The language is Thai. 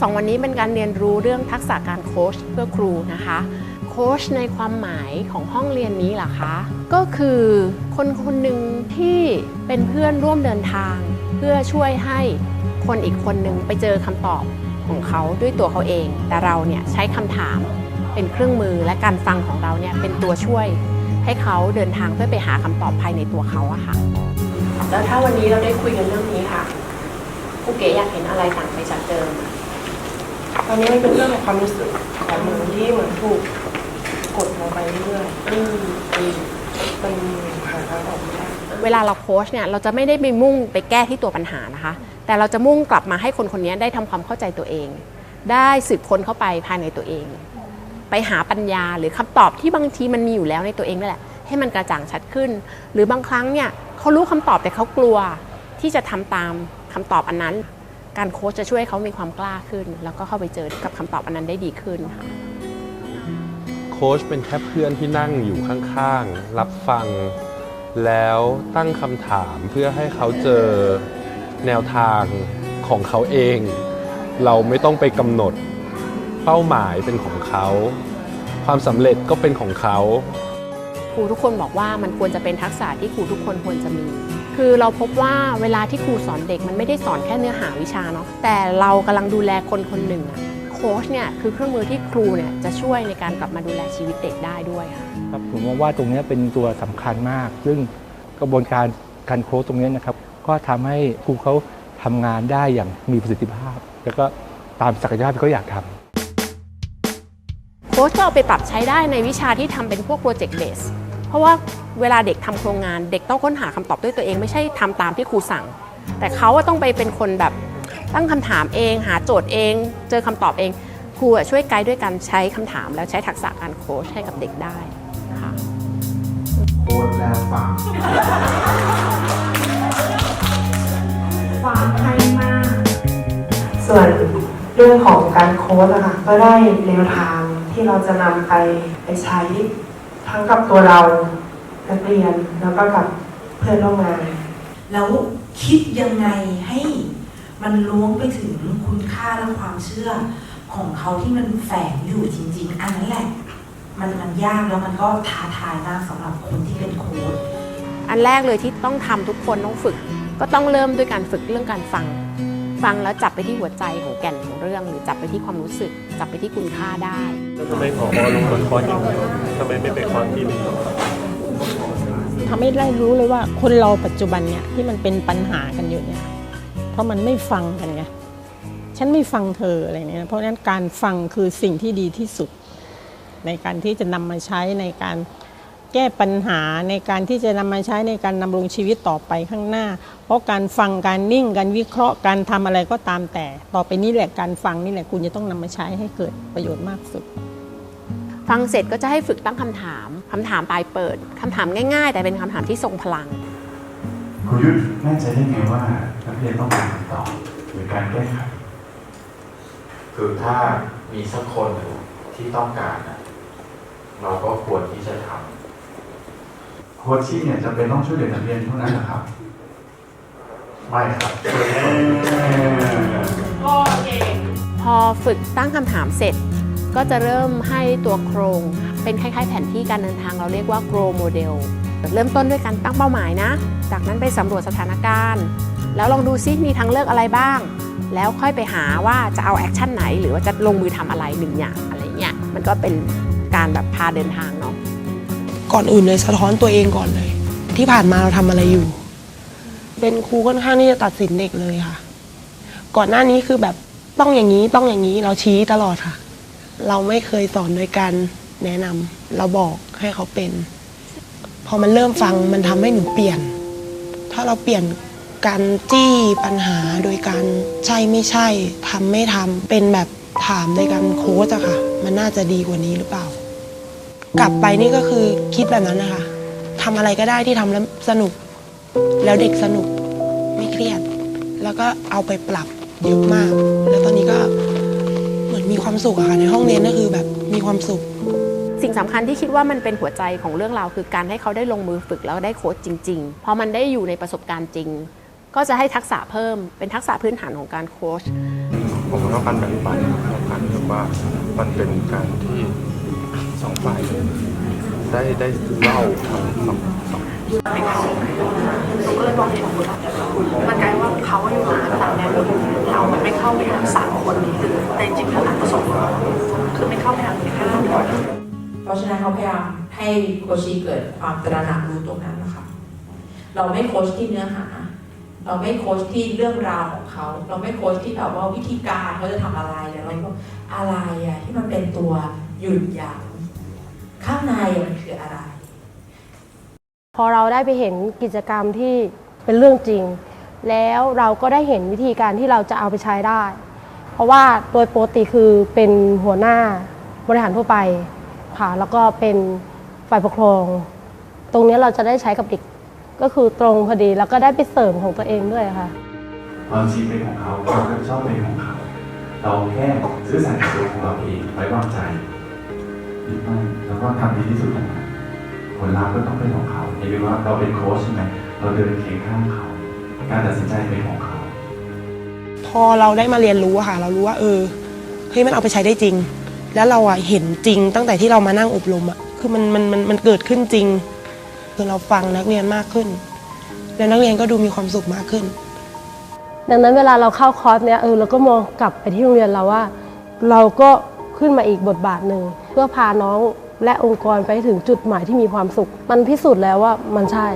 สองวันนี้เป็นการเรียนรู้เรื่องทักษะการโค้ชเพื่อครูนะคะโค้ชในความหมายของห้องเรียนนี้ล่ะคะ ก็คือคนคนหนึ่งที่เป็นเพื่อนร่วมเดินทาง เพื่อช่วยให้คนอีกคนหนึ่งไปเจอคำตอบของเขาด้วยตัวเขาเอง แต่เราเนี่ยใช้คำถามเป็นเครื่องมือและการฟังของเราเนี่ยเป็นตัวช่วย ให้เขาเดินทางเพื่อไปหาคำตอบภายในตัวเขาอะค่ะ แล้วถ้าวันนี้เราได้คุยกันเรื่องนี้ค่ะครูเก๋อยากเห็นอะไรต่างไปจากเดิม ตอนนี้มันเป็นเรื่องของความรู้สึกของหนูที่เหมือนถูกกดลงไปเรื่อยอืมอืมๆมันหาทางออกไม่ได้ เวลาเราโค้ชเนี่ยเราจะไม่ได้ไปมุ่งไปแก้ที่ตัวปัญหานะคะ แต่เราจะมุ่งกลับมาให้คนคนนี้ได้ทำความเข้าใจตัวเอง ได้สืบค้นเข้าไปภายในตัวเอง ไปหาปัญญาหรือคำตอบที่บางทีมันมีอยู่แล้วในตัวเองนั่นแหละให้มันกระจ่างชัดขึ้น หรือบางครั้งเนี่ยเขารู้คำตอบแต่เขากลัวที่จะทำตามคำตอบอันนั้น การโค้ชจะช่วยให้เขามีความกล้าขึ้น แล้วก็เข้าไปเจอกับคำตอบอันนั้นได้ดีขึ้นค่ะโค้ชเป็นแค่เพื่อนที่นั่งอยู่ข้างๆ รับฟัง แล้วตั้งคำถามเพื่อให้เขาเจอแนวทางของเขาเอง เราไม่ต้องไปกำหนดเป้าหมายเป็นของเขา ความสำเร็จก็เป็นของเขา ครูทุกคนบอกว่ามันควรจะเป็นทักษะที่ครูทุกคนควรจะมี คือเราพบว่าเวลาที่ครูสอนเด็กมันไม่ได้สอนแค่เนื้อหาวิชาเนาะแต่เรากำลังดูแลคนคนหนึ่งอะโค้ชเนี่ยคือเครื่องมือที่ครูเนี่ยจะช่วยในการกลับมาดูแลชีวิตเด็กได้ด้วยค่ะครับผมมองว่าตรงเนี้ยเป็นตัวสำคัญมาก ซึ่งกระบวนการการโค้ชตรงเนี้ยนะครับ ก็ทำให้ครูเขาทำงานได้อย่างมีประสิทธิภาพ แล้วก็ตามศักยภาพที่เขาอยากทำโค้ชก็เอาไปปรับใช้ได้ในวิชาที่ทำเป็นพวกโปรเจกต์เบสเพราะว่า เวลาเด็กทำโครงงาน เด็กต้องค้นหาคำตอบด้วยตัวเองไม่ใช่ทำตามที่ครูสั่ง แต่เขาอะต้องไปเป็นคนแบบตั้งคำถามเอง หาโจทย์เอง เจอคำตอบเองครูอะช่วยไกด์ด้วยการใช้คำถาม แล้วใช้ทักษะการโค้ชให้กับเด็กได้นะคะโค้ดแล้วฟังส่วนเรื่องของการโค้ดอะค่ะก็ได้แนวทางที่เราจะนำไปไปใช้ทั้งกับตัวเรา นักเรียนแล้วก็กับเพื่อนร่วมงาน แล้วคิดยังไงให้มันล้วงไปถึงคุณค่าและความเชื่อของเขาที่มันแฝงอยู่จริง ๆ อันนั้นแหละ มันมันยากแล้วมันก็ท้าทายมากสำหรับคนที่เป็นโค้ชอันแรกเลยที่ต้องทำทุกคนต้องฝึก ก็ต้องเริ่มด้วยการฝึกเรื่องการฟัง ฟังแล้วจับไปที่หัวใจของแก่นของเรื่อง หรือจับไปที่ความรู้สึก จับไปที่คุณค่าได้ แล้วทำไมผอลงมาคอนอย่างเดียวทำไมไม่ไปคอนที่อื่น ทำให้ได้รู้เลยว่า คนเราปัจจุบันเนี่ยที่มันเป็นปัญหากันอยู่เนี่ยเพราะมันไม่ฟังกันไงฉันไม่ฟังเธออะไรเนี่ยเพราะฉะนั้นการฟังคือสิ่งที่ดีที่สุด ในการที่จะนำมาใช้ในการแก้ปัญหาในการที่จะนำมาใช้ในการดำรงชีวิตต่อไปข้างหน้า เพราะการฟังการนิ่งการวิเคราะห์การทำอะไรก็ตามแต่ ต่อไปนี้แหละการฟังนี่แหละคุณจะต้องนำมาใช้ให้เกิดประโยชน์มากสุด ฟังเสร็จก็จะให้ฝึกตั้งคำถามคำถามปลายเปิดคำถามง่ายๆ แต่เป็นคำถามที่ทรงพลังครูยุทธแน่ใจได้ไงว่านักเรียนต้องการคำตอบหรือการแก้ไขคือถ้ามีสักคนหนึ่งที่ต้องการน่ะเราก็ควรที่จะทโค้ชชี่เนี่ยจำเป็นต้องช่วยเหลือนักเรียนเท่านั้นเหรอครับำไม่ครับพอฝึกตั้งคำถามเสร็จ ก็จะเริ่มให้ตัวโครง เป็นคล้ายๆ แผนที่การเดินทางเราเรียกว่า grow model เริ่มต้นด้วยการตั้งเป้าหมายนะ จากนั้นไปสำรวจสถานการณ์ แล้วลองดูซิมีทางเลือกอะไรบ้าง แล้วค่อยไปหาว่าจะเอาแอคชั่นไหน หรือว่าจะลงมือทำอะไรหนึ่งอย่างอะไรเงี้ยมันก็เป็นการแบบพาเดินทางเนาะก่อนอื่นเลยสะท้อนตัวเองก่อนเลย ที่ผ่านมาเราทำอะไรอยู่ เป็นครูค่อนข้างที่จะตัดสินเด็กเลยค่ะ ก่อนหน้านี้คือแบบต้องอย่างนี้ต้องอย่างนี้เราชี้ตลอดค่ะ เราไม่เคยสอนโดยการแนะนำเราบอกให้เขาเป็น พอมันเริ่มฟังมันทำให้หนูเปลี่ยน ถ้าเราเปลี่ยนการจี้ปัญหาโดยการใช่ไม่ใช่ทำไม่ทำเป็นแบบถามในการโค้ชอะค่ะ มันน่าจะดีกว่านี้หรือเปล่า กลับไปนี่ก็คือคิดแบบนั้นนะคะทำอะไรก็ได้ที่ทำแล้วสนุก แล้วเด็กสนุกไม่เครียด แล้วก็เอาไปปรับเยอะมาก แล้วตอนนี้ก็ เหมือนมีความสุขอะค่ะในห้องเรียนก็คือแบบมีความสุข สิ่งสำคัญที่คิดว่ามันเป็นหัวใจของเรื่องราวคือการให้เขาได้ลงมือฝึกแล้วได้โค้ชจริงๆ พอมันได้อยู่ในประสบการณ์จริง ก็จะให้ทักษะเพิ่มเป็นทักษะพื้นฐานของการโค้ชผมว่าการแบ่งปันการรู้สึกว่ามันเป็นการที่สองฝ่ายได้ได้เล่าทั้งสองสอง ไม่เข้าหนูก็เลยบอกเหตุผลมันกลายว่าเขาอยู่ตรงนั้นต่างแนวเรามันไม่เข้าไปหาสามคนนี้คือแต่จริงๆแล้วอาจจะสองคนคือไม่เข้าไปหาแค่คนเดียวเพราะฉะนั้นเขาพยายามให้โคชีเกิดความตระหนักรู้ตรงนั้นนะคะเราไม่โคชที่เนื้อหาเราไม่โคชที่เรื่องราวของเขา เราไม่โคชที่แบบว่าวิธีการเขาจะทำอะไรแต่เราก็อะไรอะที่มันเป็นตัวหยุดยั้งข้างในมันคืออะไร พอเราได้ไปเห็นกิจกรรมที่เป็นเรื่องจริง แล้วเราก็ได้เห็นวิธีการที่เราจะเอาไปใช้ได้ เพราะว่าโดยปกติคือเป็นหัวหน้าบริหารทั่วไปค่ะแล้วก็เป็นฝ่ายปกครอง ตรงนี้เราจะได้ใช้กับเด็กก็คือตรงพอดีแล้วก็ได้ไปเสริมของตัวเองด้วยค่ะความจริงเป็นของเขาความรับผิดชอบเป็นของเขาเราแค่ซื่อสัตย์ตัวของเราเองไว้วางใจยึดมั่นแล้วก็ทำดีที่สุดของมันผลลัพธ์ก็ต้องเป็นของเขา อย่าลืมว่าเราเป็นโค้ชใช่ไหมเราเดินเคียงข้างเขา การตัดสินใจเป็นของเขา พอเราได้มาเรียนรู้อะค่ะ เรารู้ว่าเออเฮ้ยมันเอาไปใช้ได้จริง แล้วเราอะเห็นจริงตั้งแต่ที่เรามานั่งอบรมอะคือมันมันมันมันเกิดขึ้นจริง คือเราฟังนักเรียนมากขึ้น แล้วนักเรียนก็ดูมีความสุขมากขึ้น ดังนั้นเวลาเราเข้าคอร์สเนี่ยเออเราก็มองกลับไปที่โรงเรียนเราว่า เราก็ขึ้นมาอีกบทบาทหนึ่งเพื่อพาน้อง และองค์กรไปถึงจุดหมายที่มีความสุข มันพิสูจน์แล้วว่ามันใช่